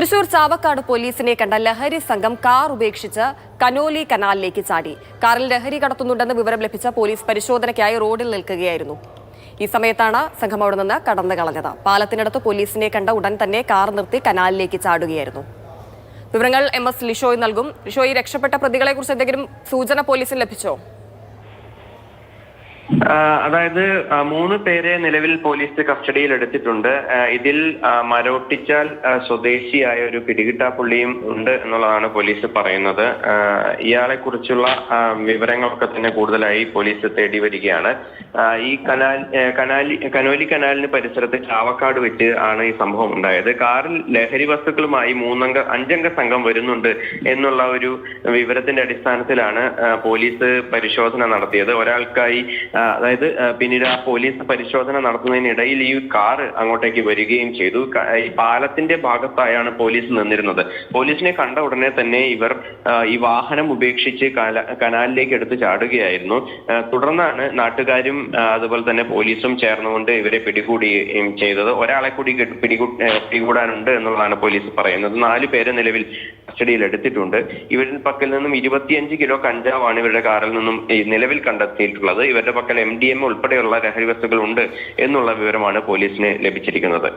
തൃശൂർ ചാവക്കാട് പോലീസിനെ കണ്ട ലഹരി സംഘം കാർ ഉപേക്ഷിച്ച് കനോലി കനാലിലേക്ക് ചാടി. കാറിൽ ലഹരി കടത്തുന്നുണ്ടെന്ന് വിവരം ലഭിച്ച പോലീസ് പരിശോധനയ്ക്കായി റോഡിൽ നിൽക്കുകയായിരുന്നു. ഈ സമയത്താണ് സംഘം അവിടെ നിന്ന് കടന്നു കളഞ്ഞത്. പാലത്തിനടുത്ത് പോലീസിനെ കണ്ട ഉടൻ തന്നെ കാർ നിർത്തി കനാലിലേക്ക് ചാടുകയായിരുന്നു. വിവരങ്ങൾ എം എസ് ലിഷോയ് നൽകും. ലിഷോയ് രക്ഷപ്പെട്ട പ്രതികളെക്കുറിച്ച് എന്തെങ്കിലും സൂചന പോലീസിന് ലഭിച്ചോ? അതായത് മൂന്ന് പേരെ നിലവിൽ പോലീസ് കസ്റ്റഡിയിൽ എടുത്തിട്ടുണ്ട്. ഇതിൽ മരോട്ടിച്ചാൽ സ്വദേശിയായ ഒരു പിടികിട്ടാപ്പുള്ളിയും ഉണ്ട് എന്നുള്ളതാണ് പോലീസ് പറയുന്നത്. ഇയാളെ കുറിച്ചുള്ള വിവരങ്ങളൊക്കെ തന്നെ കൂടുതലായി പോലീസ് തേടി വരികയാണ്. ഈ കനാൽ കനാലി കനോലി കനാലിന് പരിസരത്ത് ചാവക്കാട് വെച്ച് ആണ് ഈ സംഭവം ഉണ്ടായത്. കാറിൽ ലഹരി വസ്തുക്കളുമായി മൂന്നംഗ അഞ്ചംഗ സംഘം വരുന്നുണ്ട് എന്നുള്ള ഒരു വിവരത്തിന്റെ അടിസ്ഥാനത്തിലാണ് പോലീസ് പരിശോധന നടത്തിയത്. ഒരാൾക്കായി അതായത് പിന്നീട് ആ പോലീസ് പരിശോധന നടത്തുന്നതിനിടയിൽ ഈ കാർ അങ്ങോട്ടേക്ക് വരികയും ചെയ്തു. ഈ പാലത്തിന്റെ ഭാഗത്തായാണ് പോലീസ് നിന്നിരുന്നത്. പോലീസിനെ കണ്ട ഉടനെ തന്നെ ഇവർ ഈ വാഹനം ഉപേക്ഷിച്ച് കനാലിലേക്ക് എടുത്ത് ചാടുകയായിരുന്നു. തുടർന്നാണ് നാട്ടുകാരും അതുപോലെ തന്നെ പോലീസും ചേർന്നുകൊണ്ട് ഇവരെ പിടികൂടുകയും ചെയ്തത്. ഒരാളെ കൂടി പിടികൂ പിടികൂടാനുണ്ട് എന്നുള്ളതാണ് പോലീസ് പറയുന്നത്. നാല് പേരെ നിലവിൽ കസ്റ്റഡിയിൽ എടുത്തിട്ടുണ്ട്. ഇവരുടെ പക്കൽ നിന്നും ഇരുപത്തിയഞ്ച് കിലോ കഞ്ചാവാണ് ഇവരുടെ കാറിൽ നിന്നും നിലവിൽ കണ്ടെത്തിയിട്ടുള്ളത്. ഇവരുടെ പക്കൽ എം ഡി എം ഉൾപ്പെടെയുള്ള ലഹരി വസ്തുക്കൾ ഉണ്ട് എന്നുള്ള വിവരമാണ് പോലീസിന് ലഭിച്ചിരിക്കുന്നത്.